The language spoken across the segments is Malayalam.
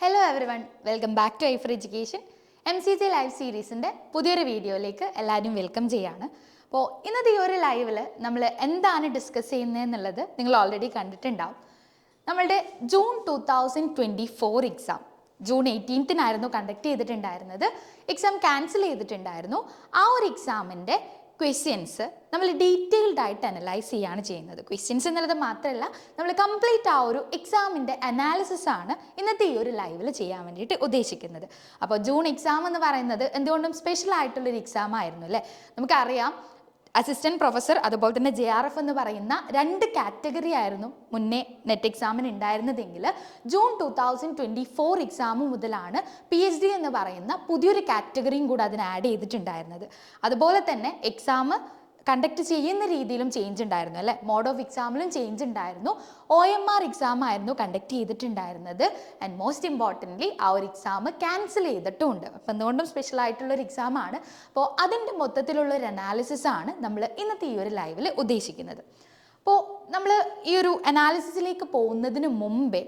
Hello everyone welcome back to I four education M C C live സീരീസിന്റെ പുതിയൊരു വീഡിയോയിലേക്ക് എല്ലാവരും വെൽക്കം ചെയ്യാണ്. അപ്പോൾ ഇന്നത്തെ ഈ ഒരു ലൈവിൽ നമ്മൾ എന്താണ് ഡിസ്കസ് ചെയ്യുന്നത് എന്നുള്ളത് നിങ്ങൾ ഓൾറെഡി കണ്ടിട്ടുണ്ടാവും. നമ്മളുടെ June two thousand twenty four exam June എയ്റ്റീൻത്തിനായിരുന്നു conduct ചെയ്തിട്ടുണ്ടായിരുന്നത്. എക്സാം ക്യാൻസൽ ചെയ്തിട്ടുണ്ടായിരുന്നു. ആ ഒരു എക്സാമിന്റെ ക്വസ്റ്റ്യൻസ് നമ്മൾ ഡീറ്റെയിൽഡ് ആയിട്ട് അനലൈസ് ചെയ്യാണ് ചെയ്യുന്നത്. ക്വസ്റ്റ്യൻസ് എന്നുള്ളത് മാത്രമല്ല നമ്മൾ കംപ്ലീറ്റ് ആ ഒരു എക്സാമിന്റെ അനാലിസിസ് ആണ് ഇന്നത്തെ ഈ ഒരു ലൈവിൽ ചെയ്യാൻ വേണ്ടിയിട്ട് ഉദ്ദേശിക്കുന്നത്. അപ്പോൾ ജൂൺ എക്സാം എന്ന് പറയുന്നത് എന്തുകൊണ്ടും സ്പെഷ്യൽ ആയിട്ടുള്ളൊരു എക്സാം ആയിരുന്നു അല്ലേ? നമുക്കറിയാം അസിസ്റ്റന്റ് പ്രൊഫസർ അതുപോലെ തന്നെ ജെ ആർ എഫ് എന്ന് പറയുന്ന രണ്ട് കാറ്റഗറി ആയിരുന്നു മുന്നേ നെറ്റ് എക്സാമിന് ഉണ്ടായിരുന്നതെങ്കിൽ June two thousand twenty four exam മുതലാണ് പി എച്ച് ഡി എന്ന് പറയുന്ന പുതിയൊരു കാറ്റഗറിയും കൂടെ അതിന് ആഡ് ചെയ്തിട്ടുണ്ടായിരുന്നത്. അതുപോലെ തന്നെ എക്സാം കണ്ടക്ട് ചെയ്യുന്ന രീതിയിലും ചേഞ്ച് ഉണ്ടായിരുന്നു അല്ലേ? മോഡ് ഓഫ് എക്സാമിലും ചേഞ്ച് ഉണ്ടായിരുന്നു. ഒ എം ആർ എക്സാം ആയിരുന്നു കണ്ടക്ട് ചെയ്തിട്ടുണ്ടായിരുന്നത്. ആൻഡ് മോസ്റ്റ് ഇമ്പോർട്ടന്റ്ലി ആ ഒരു എക്സാം ക്യാൻസൽ ചെയ്തിട്ടുമുണ്ട് അപ്പം എന്തുകൊണ്ടും സ്പെഷ്യൽ ആയിട്ടുള്ള ഒരു എക്സാം ആണ്. അപ്പോൾ അതിന്റെ മൊത്തത്തിലുള്ള ഒരു അനാലിസിസ് ആണ് നമ്മൾ ഇന്നത്തെ ഈ ഒരു ലൈവിൽ ഉദ്ദേശിക്കുന്നത്. അപ്പോൾ നമ്മൾ ഈ ഒരു അനാലിസിസിലേക്ക് പോകുന്നതിന് മുമ്പേ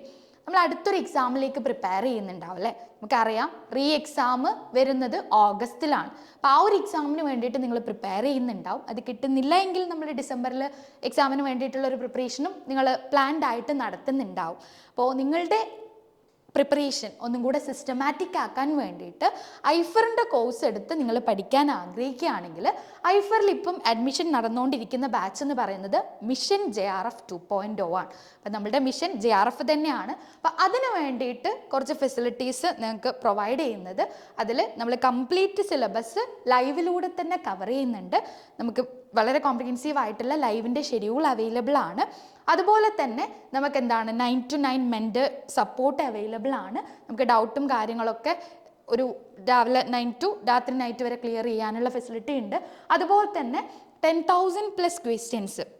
നമ്മൾ അടുത്തൊരു എക്സാമിലേക്ക് പ്രിപ്പയർ ചെയ്യുന്നുണ്ടാവും അല്ലേ? നമുക്കറിയാം റീ എക്സാം വരുന്നത് ഓഗസ്റ്റിലാണ്. അപ്പോൾ ആ ഒരു എക്സാമിന് വേണ്ടിയിട്ട് നിങ്ങൾ പ്രിപ്പയർ ചെയ്യുന്നുണ്ടാവും. അത് കിട്ടുന്നില്ല എങ്കിൽ നമ്മൾ ഡിസംബറിൽ എക്സാമിന് വേണ്ടിയിട്ടുള്ള ഒരു പ്രിപ്പറേഷനും നിങ്ങൾ പ്ലാൻഡ് ആയിട്ട് നടത്തുന്നുണ്ടാവും. അപ്പോൾ നിങ്ങളുടെ പ്രിപ്പറേഷൻ ഒന്നും കൂടെ സിസ്റ്റമാറ്റിക് ആക്കാൻ വേണ്ടിയിട്ട് ഐഫറിന്റെ കോഴ്സ് എടുത്ത് നിങ്ങൾ പഠിക്കാൻ ആഗ്രഹിക്കുകയാണെങ്കിൽ ഐഫറിൽ ഇപ്പം അഡ്മിഷൻ നടന്നുകൊണ്ടിരിക്കുന്ന ബാച്ച് എന്ന് പറയുന്നത് mission J R F two point O ആണ്. അപ്പം നമ്മുടെ മിഷൻ ജെ ആർ എഫ് തന്നെയാണ്. അപ്പം അതിന് വേണ്ടിയിട്ട് കുറച്ച് ഫെസിലിറ്റീസ് നിങ്ങൾക്ക് പ്രൊവൈഡ് ചെയ്യുന്നത്. അതിൽ നമ്മൾ കംപ്ലീറ്റ് സിലബസ് ലൈവിലൂടെ തന്നെ കവർ ചെയ്യുന്നുണ്ട്. നമുക്ക് വളരെ കോംപ്രിഹെൻസീവ് ആയിട്ടുള്ള ലൈവിന്റെ ഷെഡ്യൂൾ അവൈലബിൾ ആണ്. അതുപോലെ തന്നെ നമുക്ക് എന്താണ് നയൻ ടു നയൻ മെന്റ് സപ്പോർട്ട് അവൈലബിൾ ആണ്. നമുക്ക് ഡൗട്ടും കാര്യങ്ങളൊക്കെ ഒരു രാവിലെ നയൻ ടു രാത്രി നൈറ്റ് വരെ ക്ലിയർ ചെയ്യാനുള്ള ഫെസിലിറ്റി ഉണ്ട്. അതുപോലെ തന്നെ ടെൻ തൗസൻഡ് പ്ലസ് ക്വസ്റ്റ്യൻസ്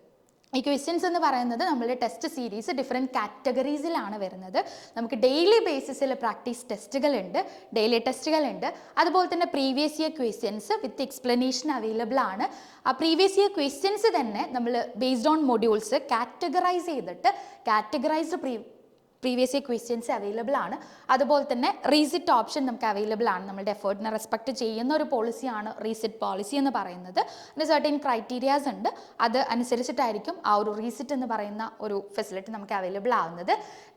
ഈ ക്വസ്റ്റ്യൻസ് എന്ന് പറയുന്നത് നമ്മളുടെ ടെസ്റ്റ് സീരീസ് ഡിഫറെന്റ് കാറ്റഗറീസിലാണ് വരുന്നത്. നമുക്ക് ഡെയിലി ബേസിസിൽ പ്രാക്ടീസ് ടെസ്റ്റുകളുണ്ട് ഡെയിലി ടെസ്റ്റുകളുണ്ട് അതുപോലെ തന്നെ previous year questions with explanation available ആണ്. ആ പ്രീവിയസ് ഇയർ ക്വസ്റ്റ്യൻസ് തന്നെ നമ്മൾ ബേസ്ഡ് ഓൺ മൊഡ്യൂൾസ് കാറ്റഗറൈസ് ചെയ്തിട്ട് categorised previous year questions available ആണ്. അതുപോലെ തന്നെ റീസിറ്റ് ഓപ്ഷൻ നമുക്ക് അവൈലബിൾ ആണ്. നമ്മളുടെ എഫേർട്ടിനെ റെസ്പെക്ട് ചെയ്യുന്ന ഒരു പോളിസിയാണ് റീസിറ്റ് പോളിസി എന്ന് പറയുന്നത്. അതിന് സർട്ടൻ ക്രൈറ്റീരിയാസ് ഉണ്ട്. അത് അനുസരിച്ചിട്ടായിരിക്കും ആ ഒരു റീസിറ്റ് എന്ന് പറയുന്ന ഒരു ഫെസിലിറ്റി നമുക്ക് അവൈലബിൾ ആവുന്നത്.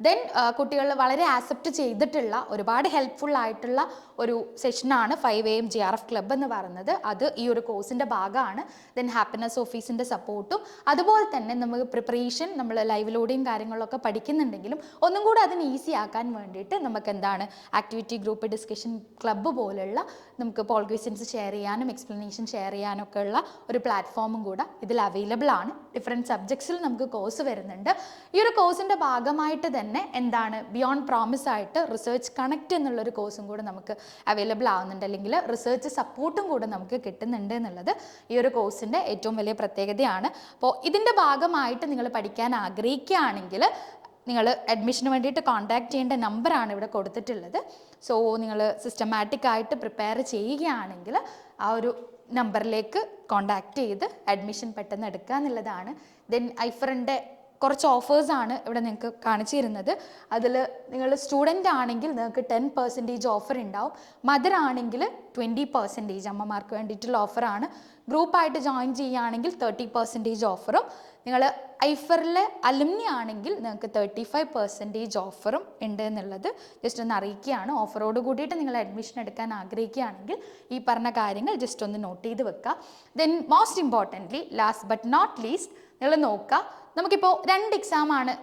ദെൻ കുട്ടികൾ വളരെ ആക്സെപ്റ്റ് ചെയ്തിട്ടുള്ള ഒരുപാട് ഹെൽപ്ഫുൾ ആയിട്ടുള്ള ഒരു സെഷനാണ് five A M G R F club എന്ന് പറയുന്നത്. അത് ഈ ഒരു കോഴ്സിന്റെ ഭാഗമാണ്. ദെൻ ഹാപ്പിനെസ് ഓഫീസിന്റെ സപ്പോർട്ടും അതുപോലെ തന്നെ നമുക്ക് പ്രിപ്പറേഷൻ നമ്മൾ ലൈവിലൂടെയും കാര്യങ്ങളൊക്കെ പഠിക്കുന്നുണ്ടെങ്കിലും ഒന്നും കൂടെ അതിന് ഈസി ആക്കാൻ വേണ്ടിയിട്ട് നമുക്ക് എന്താണ് ആക്ടിവിറ്റി ഗ്രൂപ്പ് ഡിസ്കഷൻ ക്ലബ്ബ് പോലുള്ള നമുക്ക് പോൾ ക്വസ്റ്റ്യൻസ് ഷെയർ ചെയ്യാനും എക്സ്പ്ലനേഷൻ ഷെയർ ചെയ്യാനും ഒക്കെ ഉള്ള ഒരു പ്ലാറ്റ്ഫോമും കൂടെ ഇതിൽ അവൈലബിൾ ആണ്. ഡിഫറെന്റ് സബ്ജക്ട്സിൽ നമുക്ക് കോഴ്സ് വരുന്നുണ്ട്. ഈ ഒരു കോഴ്സിന്റെ ഭാഗമായിട്ട് തന്നെ എന്താണ് ബിയോണ്ട് പ്രോമിസ് ആയിട്ട് റിസർച്ച് കണക്ട് എന്നുള്ളൊരു കോഴ്സും കൂടെ നമുക്ക് അവൈലബിൾ ആവുന്നുണ്ട്. അല്ലെങ്കിൽ റിസർച്ച് സപ്പോർട്ടും കൂടെ നമുക്ക് കിട്ടുന്നുണ്ട് എന്നുള്ളത് ഈ ഒരു കോഴ്സിന്റെ ഏറ്റവും വലിയ പ്രത്യേകതയാണ്. അപ്പോൾ ഇതിന്റെ ഭാഗമായിട്ട് നിങ്ങൾ പഠിക്കാൻ ആഗ്രഹിക്കുകയാണെങ്കിൽ നിങ്ങൾ അഡ്മിഷന് വേണ്ടിയിട്ട് കോൺടാക്ട് ചെയ്യേണ്ട നമ്പറാണ് ഇവിടെ കൊടുത്തിട്ടുള്ളത്. സോ നിങ്ങൾ സിസ്റ്റമാറ്റിക് ആയിട്ട് പ്രിപ്പയർ ചെയ്യുകയാണെങ്കിൽ ആ ഒരു നമ്പറിലേക്ക് കോൺടാക്ട് ചെയ്ത് അഡ്മിഷൻ പെട്ടെന്ന് എടുക്കുക എന്നുള്ളതാണ്. ദെൻ ഐഫറിന്റെ കുറച്ച് ഓഫേഴ്സാണ് ഇവിടെ നിങ്ങൾക്ക് കാണിച്ചു തരുന്നത് അതിൽ നിങ്ങൾ സ്റ്റുഡന്റ് ആണെങ്കിൽ നിങ്ങൾക്ക് ടെൻ പെർസെന്റേജ് ഓഫർ ഉണ്ടാവും മദർ ആണെങ്കിൽ ട്വന്റി പെർസെന്റേജ് അമ്മമാർക്ക് വേണ്ടിയിട്ടുള്ള ഓഫറാണ് ഗ്രൂപ്പായിട്ട് ജോയിൻ ചെയ്യുകയാണെങ്കിൽ തേർട്ടി പെർസെന്റേജ് ഓഫറും നിങ്ങൾ ഐഫറിലെ അലുമിനി ആണെങ്കിൽ നിങ്ങൾക്ക് തേർട്ടി ഫൈവ് പെർസെന്റേജ് ഓഫറും ഉണ്ട് എന്നുള്ളത് ജസ്റ്റ് ഒന്ന് അറിയിക്കുകയാണ്. ഓഫറോട് കൂടിയിട്ട് നിങ്ങൾ അഡ്മിഷൻ എടുക്കാൻ ആഗ്രഹിക്കുകയാണെങ്കിൽ ഈ പറഞ്ഞ കാര്യങ്ങൾ ജസ്റ്റ് ഒന്ന് നോട്ട് ചെയ്ത് വെക്കുക. Then most importantly last but not least നിങ്ങൾ നോക്കുക. നമുക്കിപ്പോൾ രണ്ട് എക്സാമാണ്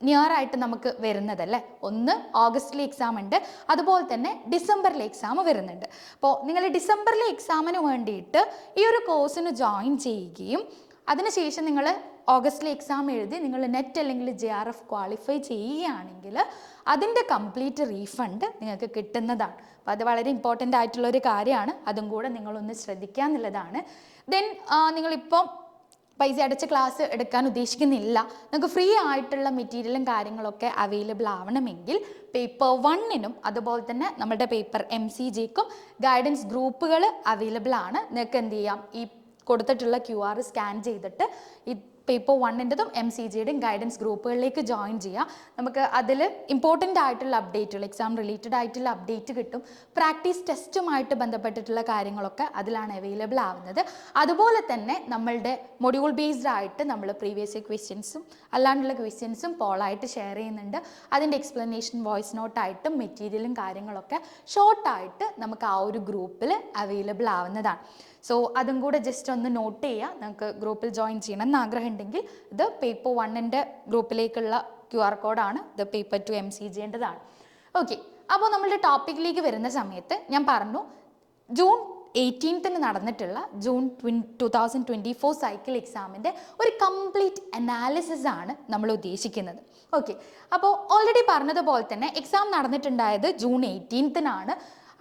നിയർ ആയിട്ട് നമുക്ക് വരുന്നതല്ലേ ഒന്ന് ഓഗസ്റ്റിലെ എക്സാം ഉണ്ട് അതുപോലെ തന്നെ ഡിസംബറിലെ എക്സാം വരുന്നുണ്ട്. അപ്പോൾ നിങ്ങൾ ഡിസംബറിലെ എക്സാമിന് വേണ്ടിയിട്ട് ഈ ഒരു കോഴ്സിന് ജോയിൻ ചെയ്യുകയും അതിനുശേഷം നിങ്ങൾ ഓഗസ്റ്റിലെ എക്സാം എഴുതി നിങ്ങൾ നെറ്റ് അല്ലെങ്കിൽ ജെ ആർ എഫ് ക്വാളിഫൈ ചെയ്യുകയാണെങ്കിൽ അതിന്റെ കംപ്ലീറ്റ് റീഫണ്ട് നിങ്ങൾക്ക് കിട്ടുന്നതാണ്. അപ്പോൾ അത് വളരെ ഇമ്പോർട്ടന്റ് ആയിട്ടുള്ള ഒരു കാര്യമാണ് അതും കൂടെ നിങ്ങളൊന്ന് ശ്രദ്ധിക്കുക എന്നുള്ളതാണ്. ദെൻ നിങ്ങളിപ്പം പൈസ അടച്ച ക്ലാസ് എടുക്കാൻ ഉദ്ദേശിക്കുന്നില്ല. നമുക്ക് ഫ്രീ ആയിട്ടുള്ള മെറ്റീരിയലും കാര്യങ്ങളൊക്കെ അവൈലബിൾ ആവണമെങ്കിൽ പേപ്പർ വണ്ണിനും അതുപോലെ തന്നെ നമ്മുടെ പേപ്പർ എം സി ജിക്കും ഗൈഡൻസ് ഗ്രൂപ്പുകൾ അവൈലബിൾ ആണ്. നിങ്ങൾക്ക് എന്ത് ചെയ്യാം? ഈ കൊടുത്തിട്ടുള്ള ക്യു ആർ സ്കാൻ ചെയ്തിട്ട് ഈ പേപ്പർ വണ്ണിന്റെതും എം സി ജിയുടെയും ഗൈഡൻസ് ഗ്രൂപ്പുകളിലേക്ക് ജോയിൻ ചെയ്യാം. നമുക്ക് അതിൽ ഇമ്പോർട്ടന്റ് ആയിട്ടുള്ള അപ്ഡേറ്റുകൾ എക്സാം റിലേറ്റഡ് ആയിട്ടുള്ള അപ്ഡേറ്റ് കിട്ടും. പ്രാക്ടീസ് ടെസ്റ്റുമായിട്ട് ബന്ധപ്പെട്ടിട്ടുള്ള കാര്യങ്ങളൊക്കെ അതിലാണ് അവൈലബിൾ ആവുന്നത്. അതുപോലെ തന്നെ നമ്മളുടെ മൊഡ്യൂൾ ബേസ്ഡ് ആയിട്ട് നമ്മൾ പ്രീവിയസ് ക്വസ്റ്റ്യൻസും അല്ലാണ്ടുള്ള ക്വസ്റ്റ്യൻസും പോളായിട്ട് ഷെയർ ചെയ്യുന്നുണ്ട്. അതിന്റെ എക്സ്പ്ലനേഷൻ വോയിസ് നോട്ടായിട്ടും മെറ്റീരിയലും കാര്യങ്ങളൊക്കെ ഷോർട്ടായിട്ട് നമുക്ക് ആ ഒരു ഗ്രൂപ്പിൽ അവൈലബിൾ ആവുന്നതാണ്. സോ അതും കൂടെ ജസ്റ്റ് ഒന്ന് നോട്ട് ചെയ്യുക നിങ്ങൾക്ക് ഗ്രൂപ്പിൽ ജോയിൻ ചെയ്യണം എന്ന് ആഗ്രഹമുണ്ടെങ്കിൽ ഇത് പേപ്പർ വണ്ണിന്റെ ഗ്രൂപ്പിലേക്കുള്ള ക്യു ആർ കോഡാണ് ഇത് പേപ്പർ ടു എം സി ജിന്റെതാണ് ഓക്കെ അപ്പോൾ നമ്മളുടെ ടോപ്പിക്കിലേക്ക് വരുന്ന സമയത്ത് ഞാൻ പറഞ്ഞു ജൂൺ എയ്റ്റീൻത്തിന് നടന്നിട്ടുള്ള June twen two thousand twenty four cycle എക്സാമിന്റെ ഒരു കംപ്ലീറ്റ് അനാലിസിസ് ആണ് നമ്മൾ ഉദ്ദേശിക്കുന്നത്. ഓക്കെ അപ്പോൾ ഓൾറെഡി പറഞ്ഞതുപോലെ തന്നെ എക്സാം നടന്നിട്ടുണ്ടായത് ജൂൺ എയ്റ്റീൻത്തിനാണ്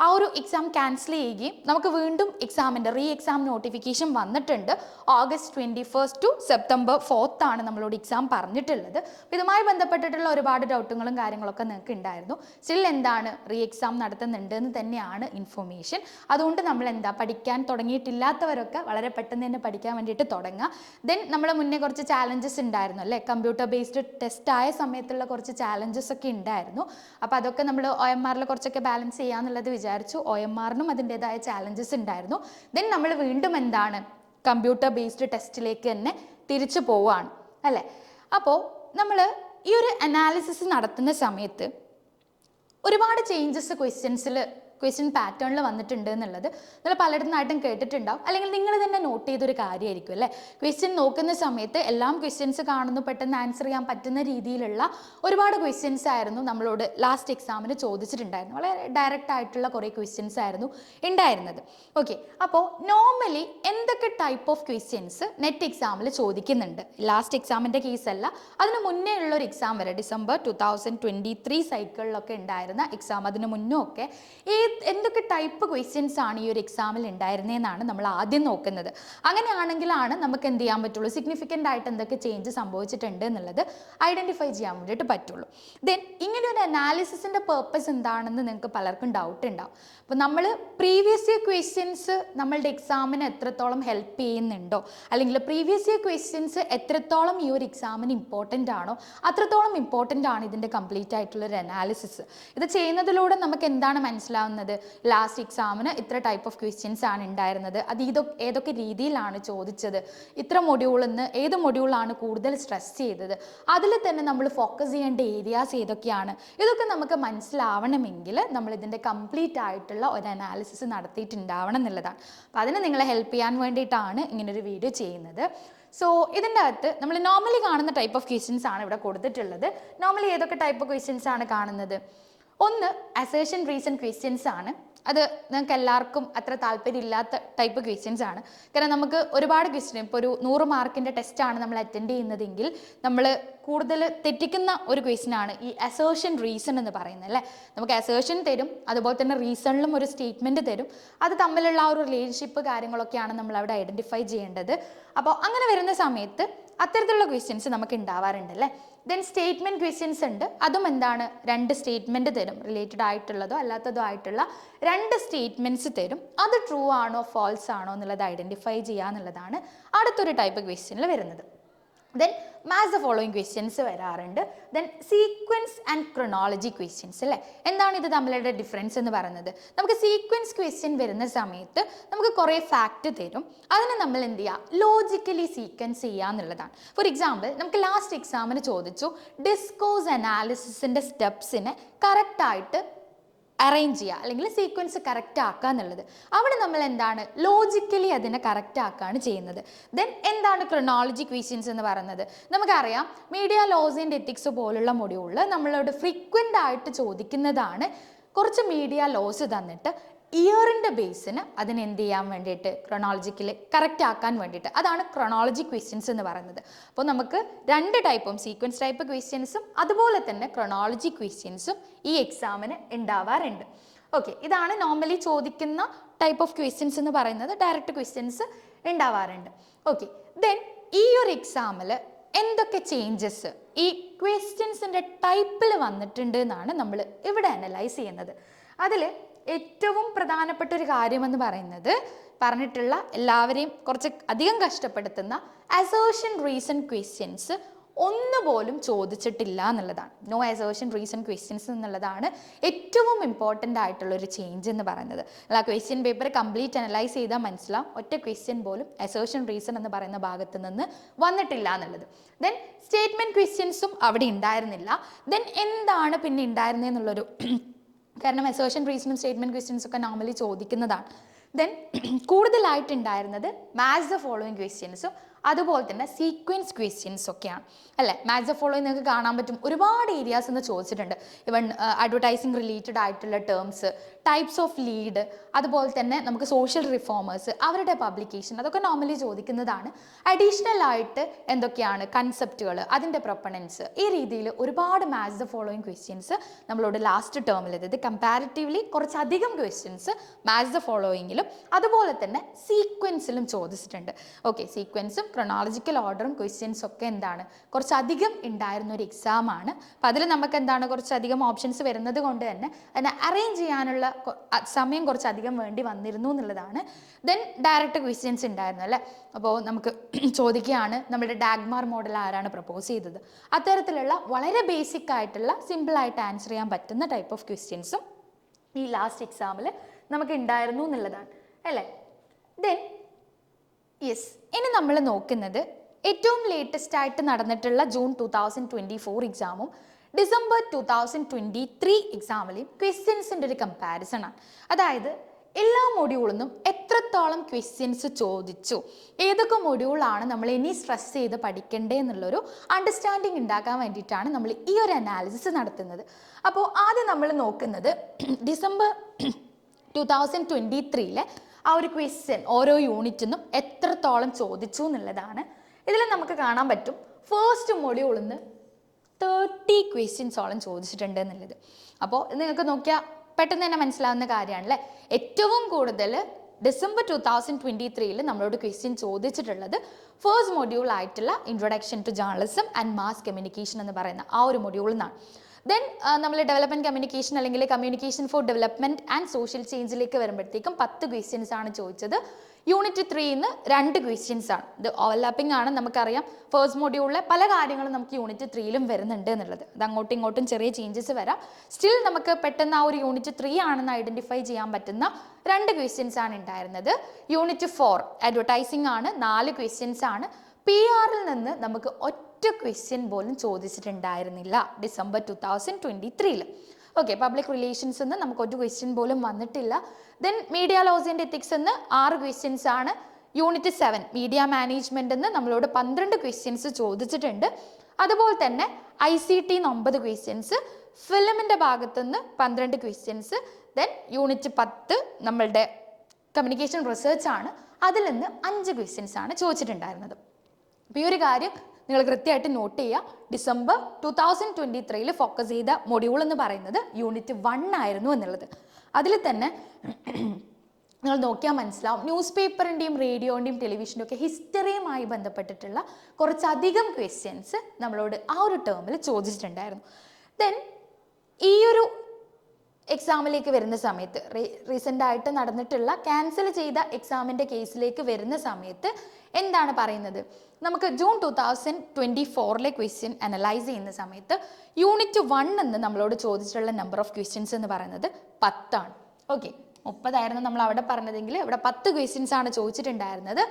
ആ ഒരു എക്സാം ക്യാൻസൽ ചെയ്യുകയും നമുക്ക് വീണ്ടും എക്സാമിന്റെ റീ എക്സാം നോട്ടിഫിക്കേഷൻ വന്നിട്ടുണ്ട്. August twenty first to September ആണ് നമ്മളോട് എക്സാം പറഞ്ഞിട്ടുള്ളത്. ഇതുമായി ബന്ധപ്പെട്ടിട്ടുള്ള ഒരുപാട് ഡൗട്ടുകളും കാര്യങ്ങളൊക്കെ നിങ്ങൾക്ക് ഉണ്ടായിരുന്നു. സ്റ്റിൽ എന്താണ് റീ എക്സാം നടത്തുന്നുണ്ട് എന്ന് തന്നെയാണ് ഇൻഫർമേഷൻ അതുകൊണ്ട് നമ്മൾ എന്താ പഠിക്കാൻ തുടങ്ങിയിട്ടില്ലാത്തവരൊക്കെ വളരെ പെട്ടെന്ന് തന്നെ പഠിക്കാൻ വേണ്ടിയിട്ട് തുടങ്ങുക ദെൻ നമ്മൾ മുന്നേ കുറച്ച് ചാലഞ്ചസ് ഉണ്ടായിരുന്നു അല്ലേ? കമ്പ്യൂട്ടർ ബേസ്ഡ് ടെസ്റ്റ് ആയ സമയത്തുള്ള കുറച്ച് ചാലഞ്ചസ് ഒക്കെ ഉണ്ടായിരുന്നു. അപ്പോൾ അതൊക്കെ നമ്മൾ ഒ എം ആറിൽ കുറച്ചൊക്കെ ബാലൻസ് ചെയ്യാന്നുള്ളത് വിചാരിച്ചു ഒ എം ആറിനും അതിന്റെതായ ചാലഞ്ചസ് ഉണ്ടായിരുന്നു. ദെൻ നമ്മൾ വീണ്ടും എന്താണ്? കമ്പ്യൂട്ടർ ബേസ്ഡ് ടെസ്റ്റിലേക്ക് തന്നെ തിരിച്ചു പോവുകയാണ് അല്ലേ? അപ്പോൾ നമ്മൾ ഈ ഒരു അനാലിസിസ് നടത്തുന്ന സമയത്ത് ഒരുപാട് ചേഞ്ചസ് ക്വസ്റ്റ്യൻസിൽ ക്വസ്റ്റ്യൻ പാറ്റേണിൽ വന്നിട്ടുണ്ട് എന്നുള്ളത് നിങ്ങൾ പലയിടത്തുനിന്നായിട്ടും കേട്ടിട്ടുണ്ടാവും. അല്ലെങ്കിൽ നിങ്ങൾ തന്നെ നോട്ട് ചെയ്തൊരു കാര്യമായിരിക്കും അല്ലേ? ക്വസ്റ്റ്യൻ നോക്കുന്ന സമയത്ത് എല്ലാം ക്വസ്റ്റ്യൻസ് കാണുന്നു പെട്ടെന്ന് ആൻസർ ചെയ്യാൻ പറ്റുന്ന രീതിയിലുള്ള ഒരുപാട് ക്വസ്റ്റ്യൻസ് ആയിരുന്നു നമ്മളോട് ലാസ്റ്റ് എക്സാമിന് ചോദിച്ചിട്ടുണ്ടായിരുന്നു. വളരെ ഡയറക്റ്റ് ആയിട്ടുള്ള കുറേ ക്വസ്റ്റ്യൻസ് ആയിരുന്നു ഉണ്ടായിരുന്നത്. ഓക്കെ അപ്പോൾ നോർമലി എന്തൊക്കെ ടൈപ്പ് ഓഫ് ക്വസ്റ്റ്യൻസ് നെറ്റ് എക്സാമിൽ ചോദിക്കുന്നുണ്ട്? ലാസ്റ്റ് എക്സാമിന്റെ കേസല്ല അതിന് മുന്നേ ഉള്ള ഒരു എക്സാം വരെ December two thousand twenty three സൈക്കിളിലൊക്കെ ഉണ്ടായിരുന്ന എക്സാം അതിന് മുന്നേ ഒക്കെ എന്തൊക്കെ ടൈപ്പ് ക്വസ്റ്റ്യൻസ് ആണ് ഈ ഒരു എക്സാമിൽ ഉണ്ടായിരുന്നതെന്നാണ് നമ്മൾ ആദ്യം നോക്കുന്നത്. അങ്ങനെയാണെങ്കിലാണ് നമുക്ക് എന്ത് ചെയ്യാൻ പറ്റുള്ളൂ? സിഗ്നിഫിക്കന്റ് ആയിട്ട് എന്തൊക്കെ ചേഞ്ച് സംഭവിച്ചിട്ടുണ്ട് എന്നുള്ളത് ഐഡന്റിഫൈ ചെയ്യാൻ വേണ്ടിയിട്ട് പറ്റുള്ളൂ. ദെൻ ഇങ്ങനെ ഒരു അനാലിസിസിന്റെ പേർപ്പസ് എന്താണെന്ന് നിങ്ങൾക്ക് പലർക്കും ഡൗട്ട് ഉണ്ടാവും. അപ്പോൾ നമ്മൾ പ്രീവിയസ് ഇയർ ക്വസ്റ്റ്യൻസ് നമ്മളുടെ എക്സാമിന് എത്രത്തോളം ഹെൽപ്പ് ചെയ്യുന്നുണ്ടോ? അല്ലെങ്കിൽ പ്രീവിയസ് ഇയർ ക്വസ്റ്റ്യൻസ് എത്രത്തോളം ഈ ഒരു എക്സാമിന് ഇമ്പോർട്ടന്റ് ആണോ? അത്രത്തോളം ഇമ്പോർട്ടന്റ് ആണ് ഇതിന്റെ കംപ്ലീറ്റ് ആയിട്ടുള്ളൊരു അനാലിസിസ് ഇത് ചെയ്യുന്നതിലൂടെ നമുക്ക് എന്താണ് മനസ്സിലാവുന്നത്? ലാസ്റ്റ് എക്സാമിന് ഇത്ര ടൈപ്പ് ഓഫ് ക്വസ്റ്റ്യൻസ് ആണ് ഉണ്ടായിരുന്നത്. അത് ഇതൊ ഏതൊക്കെ രീതിയിലാണ് ചോദിച്ചത്? ഇത്ര മൊഡ്യൂളിൽ നിന്ന് ഏത് മൊഡ്യൂളാണ് കൂടുതൽ സ്ട്രെസ് ചെയ്തത്? അതിൽ തന്നെ നമ്മൾ ഫോക്കസ് ചെയ്യേണ്ട ഏരിയാസ് ഏതൊക്കെയാണ്? ഇതൊക്കെ നമുക്ക് മനസ്സിലാവണമെങ്കിൽ നമ്മൾ ഇതിന്റെ കംപ്ലീറ്റ് ആയിട്ടുള്ള ഒരു അനാലിസിസ് നടത്തിയിട്ടുണ്ടാവണം എന്നുള്ളതാണ്. അപ്പോൾ അതിന് നിങ്ങളെ ഹെൽപ്പ് ചെയ്യാൻ വേണ്ടിയിട്ടാണ് ഇങ്ങനൊരു വീഡിയോ ചെയ്യുന്നത്. സോ ഇതിന്റെ അകത്ത് നമ്മൾ നോർമലി കാണുന്ന ടൈപ്പ് ഓഫ് ക്വസ്റ്റ്യൻസ് ആണ് ഇവിടെ കൊടുത്തിട്ടുള്ളത്. നോർമലി ഏതൊക്കെ ടൈപ്പ് ഓഫ് ക്വസ്റ്റ്യൻസ് ആണ് കാണുന്നത്? ഒന്ന് അസേഷൻ റീസൺ ക്വസ്റ്റ്യൻസ് ആണ്. അത് നിങ്ങൾക്ക് എല്ലാവർക്കും അത്ര താല്പര്യമില്ലാത്ത ടൈപ്പ് ക്വസ്റ്റ്യൻസ് ആണ്. കാരണം നമുക്ക് ഒരുപാട് ക്വസ്റ്റ്യൻ ഇപ്പോൾ ഒരു നൂറ് മാർക്കിന്റെ ടെസ്റ്റാണ് നമ്മൾ അറ്റൻഡ് ചെയ്യുന്നതെങ്കിൽ നമ്മൾ കൂടുതൽ തെറ്റിക്കുന്ന ഒരു ക്വസ്റ്റ്യൻ ആണ് ഈ അസേഷൻ റീസൺ എന്ന് പറയുന്നത് അല്ലേ? നമുക്ക് അസേഷൻ തരും അതുപോലെ തന്നെ റീസണിലും ഒരു സ്റ്റേറ്റ്മെന്റ് തരും. അത് തമ്മിലുള്ള ആ ഒരു റിലേഷൻഷിപ്പ് കാര്യങ്ങളൊക്കെയാണ് നമ്മൾ അവിടെ ഐഡന്റിഫൈ ചെയ്യേണ്ടത്. അപ്പോൾ അങ്ങനെ വരുന്ന സമയത്ത് അത്തരത്തിലുള്ള ക്വസ്റ്റ്യൻസ് നമുക്ക് ഉണ്ടാവാറുണ്ട് അല്ലേ? ദെൻ സ്റ്റേറ്റ്മെന്റ് ക്വസ്റ്റ്യൻസ് ഉണ്ട്. അതും എന്താണ്? രണ്ട് സ്റ്റേറ്റ്മെന്റ് തരും. റിലേറ്റഡ് ആയിട്ടുള്ളതോ അല്ലാത്തതോ ആയിട്ടുള്ള രണ്ട് സ്റ്റേറ്റ്മെന്റ്സ് തരും. അത് ട്രൂ ആണോ ഫോൾസ് ആണോ എന്നുള്ളത് ഐഡന്റിഫൈ ചെയ്യുക എന്നുള്ളതാണ് അടുത്തൊരു ടൈപ്പ് ക്വസ്റ്റ്യനിൽ വരുന്നത്. Then maths the following questions വരാറുണ്ട്. Then sequence and chronology questions അല്ലേ? എന്താണ് ഇത് തമ്മിലുള്ള ഡിഫറൻസ് എന്ന് പറയുന്നത്? നമുക്ക് സീക്വൻസ് ക്വസ്റ്റ്യൻ വരുന്ന സമയത്ത് നമുക്ക് കുറേ ഫാക്റ്റ് തരും. അതിനെ നമ്മൾ എന്ത് ചെയ്യുക ലോജിക്കലി സീക്വൻസ് ചെയ്യുക എന്നുള്ളതാണ്. ഫോർ എക്സാമ്പിൾ നമുക്ക് ലാസ്റ്റ് എക്സാമിന് ചോദിച്ചു ഡിസ്കോസ് അനാലിസിസിന്റെ സ്റ്റെപ്സിനെ കറക്റ്റായിട്ട് അറേഞ്ച് ചെയ്യുക അല്ലെങ്കിൽ സീക്വൻസ് കറക്റ്റ് ആക്കുക എന്നുള്ളത്. അവിടെ നമ്മൾ എന്താണ്? ലോജിക്കലി അതിനെ കറക്റ്റ് ആക്കുകയാണ് ചെയ്യുന്നത്. ദെൻ എന്താണ് ക്രൊണോളജി ക്വസ്റ്റ്യൻസ് എന്ന് പറയുന്നത്? നമുക്കറിയാം മീഡിയ ലോസ് ആൻഡ് എത്തിക്സ് പോലുള്ള മൊഡ്യൂളിൽ നമ്മളോട് ഫ്രീക്വന്റ് ആയിട്ട് ചോദിക്കുന്നതാണ് കുറച്ച് മീഡിയ ലോസ് തന്നിട്ട് ഇയറിന്റെ ബേസിന് അതിന് എന്ത് ചെയ്യാൻ വേണ്ടിയിട്ട് ക്രൊണോളജിക്കൽ കറക്റ്റ് ആക്കാൻ വേണ്ടിയിട്ട് അതാണ് ക്രൊണോളജി ക്വസ്റ്റ്യൻസ് എന്ന് പറയുന്നത്. അപ്പോൾ നമുക്ക് രണ്ട് ടൈപ്പും സീക്വൻസ് ടൈപ്പ് ക്വസ്റ്റ്യൻസും അതുപോലെ തന്നെ ക്രൊണോളജി ക്വസ്റ്റ്യൻസും ഈ എക്സാമിന് ഉണ്ടാവാറുണ്ട് ഓക്കെ ഇതാണ് നോർമലി ചോദിക്കുന്ന ടൈപ്പ് ഓഫ് ക്വസ്റ്റ്യൻസ് എന്ന് പറയുന്നത്. ഡയറക്റ്റ് ക്വസ്റ്റ്യൻസ് ഉണ്ടാവാറുണ്ട് ഓക്കെ ദെൻ ഈ ഒരു എക്സാമിൽ എന്തൊക്കെ ചേഞ്ചസ് ഈ ക്വസ്റ്റ്യൻസിന്റെ ടൈപ്പിൽ വന്നിട്ടുണ്ട് എന്നാണ് നമ്മൾ ഇവിടെ അനലൈസ് ചെയ്യുന്നത്. അതിൽ ഏറ്റവും പ്രധാനപ്പെട്ട ഒരു കാര്യമെന്ന് പറയുന്നത് പറഞ്ഞിട്ടുള്ള എല്ലാവരെയും കുറച്ച് അധികം കഷ്ടപ്പെടുത്തുന്ന അസേർഷൻ റീസൺ ക്വസ്റ്റ്യൻസ് ഒന്നുപോലും ചോദിച്ചിട്ടില്ല എന്നുള്ളതാണ്. നോ അസേർഷൻ റീസൺ ക്വസ്റ്റ്യൻസ് എന്നുള്ളതാണ് ഏറ്റവും ഇമ്പോർട്ടന്റ് ആയിട്ടുള്ള ഒരു ചേഞ്ച് എന്ന് പറയുന്നത്. അല്ല ക്വസ്റ്റ്യൻ പേപ്പർ കംപ്ലീറ്റ് അനലൈസ് ചെയ്താൽ മനസ്സിലാവും ഒറ്റ ക്വസ്റ്റ്യൻ പോലും അസേർഷൻ റീസൺ എന്ന് പറയുന്ന ഭാഗത്ത് നിന്ന് വന്നിട്ടില്ല എന്നുള്ളത്. ദെൻ സ്റ്റേറ്റ്മെന്റ് ക്വസ്റ്റ്യൻസും അവിടെ ഉണ്ടായിരുന്നില്ല. ദെൻ എന്താണ് പിന്നെ ഉണ്ടായിരുന്നതെന്നുള്ളൊരു കാരണം അസേർഷൻ റീസണും സ്റ്റേറ്റ്മെന്റ് ക്വസ്റ്റ്യൻസ് ഒക്കെ നോർമലി ചോദിക്കുന്നതാണ്. ദെൻ കൂടുതലായിട്ടുണ്ടായിരുന്നത് മാച്ച് ദ ഫോളോയിങ് ക്വസ്റ്റ്യൻസും അതുപോലെ തന്നെ സീക്വൻസ് ക്വസ്റ്റ്യൻസ് ഒക്കെയാണ്. അല്ലേ? മാച്ച് ദ ഫോളോയിങ് നിങ്ങൾക്ക് കാണാൻ പറ്റും. ഒരുപാട് ഏരിയാസ് എന്ന് ചോദിച്ചിട്ടുണ്ട്. ഇവൺ അഡ്വർടൈസിങ് റിലേറ്റഡ് ആയിട്ടുള്ള ടേംസ് ടൈപ്സ് ഓഫ് ലീഡ് അതുപോലെ തന്നെ നമുക്ക് സോഷ്യൽ റിഫോമേഴ്സ് അവരുടെ പബ്ലിക്കേഷൻ അതൊക്കെ നോർമലി ചോദിക്കുന്നതാണ്. അഡീഷണൽ ആയിട്ട് എന്തൊക്കെയാണ് കൺസെപ്റ്റുകൾ അതിന്റെ പ്രൊപ്പണൻസ് ഈ രീതിയിൽ ഒരുപാട് മാച്ച് ദ ഫോളോയിങ് ക്വസ്റ്റ്യൻസ് നമ്മളോട് ലാസ്റ്റ് ടേമിൽ അതായത് കമ്പാരിറ്റീവ്ലി കുറച്ചധികം ക്വസ്റ്റ്യൻസ് മാച്ച് ദ ഫോളോയിങ്ങിലും അതുപോലെ തന്നെ സീക്വൻസിലും ചോദിച്ചിട്ടുണ്ട്. ഓക്കെ സീക്വൻസും ക്രൊണോളജിക്കൽ ഓർഡറും ക്വസ്റ്റ്യൻസ് ഒക്കെ എന്താണ്? കുറച്ചധികം ഉണ്ടായിരുന്ന ഒരു എക്സാം ആണ്. അപ്പോൾ അതിൽ നമുക്ക് എന്താണ് കുറച്ചധികം ഓപ്ഷൻസ് വരുന്നത് കൊണ്ട് തന്നെ അതിനെ അറേഞ്ച് ചെയ്യാനുള്ള സമയം കുറച്ചധികം വേണ്ടി വന്നിരുന്നു എന്നുള്ളതാണ്. ദെൻ ഡയറക്റ്റ് ക്വസ്റ്റ്യൻസ് ഉണ്ടായിരുന്നു അല്ലേ? അപ്പോൾ നമുക്ക് ചോദിക്കുകയാണ് നമ്മുടെ ഡാഗ്മാർ മോഡൽ ആരാണ് പ്രപ്പോസ് ചെയ്തത്? അത്തരത്തിലുള്ള വളരെ ബേസിക് ആയിട്ടുള്ള സിമ്പിളായിട്ട് ആൻസർ ചെയ്യാൻ പറ്റുന്ന ടൈപ്പ് ഓഫ് ക്വസ്റ്റ്യൻസും ഈ ലാസ്റ്റ് എക്സാമിൽ നമുക്ക് ഉണ്ടായിരുന്നു എന്നുള്ളതാണ്. അല്ലേ? ദെൻ യെസ് ഇനി നമ്മൾ നോക്കുന്നത് ഏറ്റവും ലേറ്റസ്റ്റ് ആയിട്ട് നടന്നിട്ടുള്ള June two thousand twenty four എക്സാമും December two thousand twenty three എക്സാമിലെയും ക്വസ്റ്റ്യൻസിന്റെ ഒരു കമ്പാരിസൺ ആണ്. അതായത് എല്ലാ മൊഡ്യൂളിൽ നിന്നും എത്രത്തോളം ക്വസ്റ്റ്യൻസ് ചോദിച്ചു? ഏതൊക്കെ മൊഡ്യൂളാണ് നമ്മൾ ഇനി സ്ട്രെസ് ചെയ്ത് പഠിക്കേണ്ടത് എന്നുള്ളൊരു അണ്ടർസ്റ്റാൻഡിങ് ഉണ്ടാക്കാൻ വേണ്ടിയിട്ടാണ് നമ്മൾ ഈ ഒരു അനാലിസിസ് നടത്തുന്നത്. അപ്പോൾ ആദ്യം നമ്മൾ നോക്കുന്നത് ഡിസംബർ ടു തൗസൻഡ് ട്വന്റി ത്രീയിലെ ആ ഒരു ക്വസ്റ്റ്യൻ ഓരോ യൂണിറ്റിൽ നിന്നും എത്രത്തോളം ചോദിച്ചു എന്നുള്ളതാണ്. ഇതിൽ നമുക്ക് കാണാൻ പറ്റും. ഫസ്റ്റ് മൊഡ്യൂളിൽ നിന്ന് തേർട്ടി ക്വസ്റ്റ്യൻസോളം ചോദിച്ചിട്ടുണ്ട് എന്നുള്ളത്. അപ്പോൾ നിങ്ങൾക്ക് നോക്കിയാൽ പെട്ടെന്ന് തന്നെ മനസ്സിലാവുന്ന കാര്യമാണല്ലേ ഏറ്റവും കൂടുതൽ ഡിസംബർ ടു തൗസൻഡ് ട്വന്റി ത്രീയിൽ നമ്മളോട് ക്വസ്റ്റ്യൻ ചോദിച്ചിട്ടുള്ളത് ഫേസ്റ്റ് മൊഡ്യൂൾ ആയിട്ടുള്ള introduction to journalism and mass communication എന്ന് പറയുന്ന ആ ഒരു മൊഡ്യൂളിൽ നിന്നാണ് ദെൻ നമ്മൾ ഡെവലപ്മെന്റ് കമ്മ്യൂണിക്കേഷൻ അല്ലെങ്കിൽ communication for development and social ചേഞ്ചിലേക്ക് വരുമ്പോഴത്തേക്കും പത്ത് ക്വസ്റ്റ്യൻസ് ആണ് ചോദിച്ചത്. യൂണിറ്റ് ത്രീന്ന് രണ്ട് ക്വസ്റ്റ്യൻസ് ആണ്. ഇത് ഓവർലാപ്പിംഗ് ആണ് നമുക്കറിയാം. ഫേസ്റ്റ് മൊഡ്യൂളിലെ പല കാര്യങ്ങളും നമുക്ക് യൂണിറ്റ് ത്രീയിലും വരുന്നുണ്ട് എന്നുള്ളത്. അത് അങ്ങോട്ടും ഇങ്ങോട്ടും ചെറിയ ചേഞ്ചസ് വരാം. സ്റ്റിൽ നമുക്ക് പെട്ടെന്ന് ആ ഒരു യൂണിറ്റ് ത്രീ ആണെന്ന് ഐഡന്റിഫൈ ചെയ്യാൻ പറ്റുന്ന രണ്ട് ക്വസ്റ്റ്യൻസ് ആണ് ഉണ്ടായിരുന്നത്. യൂണിറ്റ് ഫോർ അഡ്വർടൈസിംഗ് ആണ്. നാല് ക്വസ്റ്റ്യൻസ് ആണ്. പി ആറിൽ നിന്ന് നമുക്ക് ഒറ്റ ക്വസ്റ്റ്യൻ പോലും ചോദിച്ചിട്ടുണ്ടായിരുന്നില്ല ഡിസംബർ ടു തൗസൻഡ് ട്വന്റി ത്രീയിൽ ഓക്കെ പബ്ലിക് റിലേഷൻസ് എന്ന് നമുക്ക് ഒരു ക്വസ്റ്റ്യൻ പോലും വന്നിട്ടില്ല. Then media laws and ethics എന്ന് ആറ് ക്വസ്റ്റ്യൻസ് ആണ്. യൂണിറ്റ് സെവൻ മീഡിയ മാനേജ്മെന്റ് എന്ന് നമ്മളോട് പന്ത്രണ്ട് ക്വസ്റ്റ്യൻസ് ചോദിച്ചിട്ടുണ്ട്. അതുപോലെ തന്നെ ഐ സി ടി ഒമ്പത് ക്വസ്റ്റ്യൻസ് ഫിലിമിന്റെ ഭാഗത്തുനിന്ന് പന്ത്രണ്ട് ക്വസ്റ്റ്യൻസ് ദെൻ യൂണിറ്റ് പത്ത് നമ്മളുടെ കമ്മ്യൂണിക്കേഷൻ റിസർച്ച് ആണ്. അതിൽ നിന്ന് അഞ്ച് ക്വസ്റ്റ്യൻസ് ആണ് ചോദിച്ചിട്ടുണ്ടായിരുന്നത്. അപ്പോൾ ഈ ഒരു കാര്യം നിങ്ങൾ കൃത്യമായിട്ട് നോട്ട് ചെയ്യുക. ഡിസംബർ ടു തൗസൻഡ് ട്വന്റി ത്രീയിൽ ഫോക്കസ് ചെയ്ത മൊഡ്യൂൾ എന്ന് പറയുന്നത് യൂണിറ്റ് വൺ ആയിരുന്നു എന്നുള്ളത്. അതിൽ തന്നെ നിങ്ങൾ നോക്കിയാൽ മനസ്സിലാവും. ന്യൂസ് പേപ്പറിന്റെയും റേഡിയോന്റെയും ടെലിവിഷന്റെയും ഒക്കെ ഹിസ്റ്ററിയുമായി ബന്ധപ്പെട്ടിട്ടുള്ള കുറച്ചധികം ക്വസ്റ്റ്യൻസ് നമ്മളോട് ആ ഒരു ടേമിൽ ചോദിച്ചിട്ടുണ്ടായിരുന്നു. ദെൻ ഈ ഒരു എക്സാമിലേക്ക് വരുന്ന സമയത്ത് റീസെന്റ് ആയിട്ട് നടന്നിട്ടുള്ള ക്യാൻസൽ ചെയ്ത എക്സാമിന്റെ കേസിലേക്ക് വരുന്ന സമയത്ത് എന്താണ് പറയുന്നത്? നമുക്ക് ജൂൺ ടു തൗസൻഡ് ട്വന്റി ഫോറിലെ ക്വസ്റ്റ്യൻ അനലൈസ് ചെയ്യുന്ന സമയത്ത് യൂണിറ്റ് വൺ എന്ന് നമ്മളോട് ചോദിച്ചിട്ടുള്ള നമ്പർ ഓഫ് ക്വസ്റ്റ്യൻസ് എന്ന് പറയുന്നത് പത്താണ്. ഓക്കെ മുപ്പതായിരുന്നു നമ്മൾ അവിടെ പറഞ്ഞതെങ്കിൽ ഇവിടെ പത്ത് ക്വസ്റ്റ്യൻസ് ആണ് ചോദിച്ചിട്ടുണ്ടായിരുന്നത്.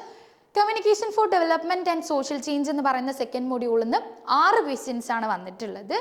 Communication for development and social change എന്ന് പറയുന്ന സെക്കൻഡ് മൊഡ്യൂളിൽ നിന്ന് ആറ് ക്വസ്റ്റ്യൻസ് ആണ് വന്നിട്ടുള്ളത്.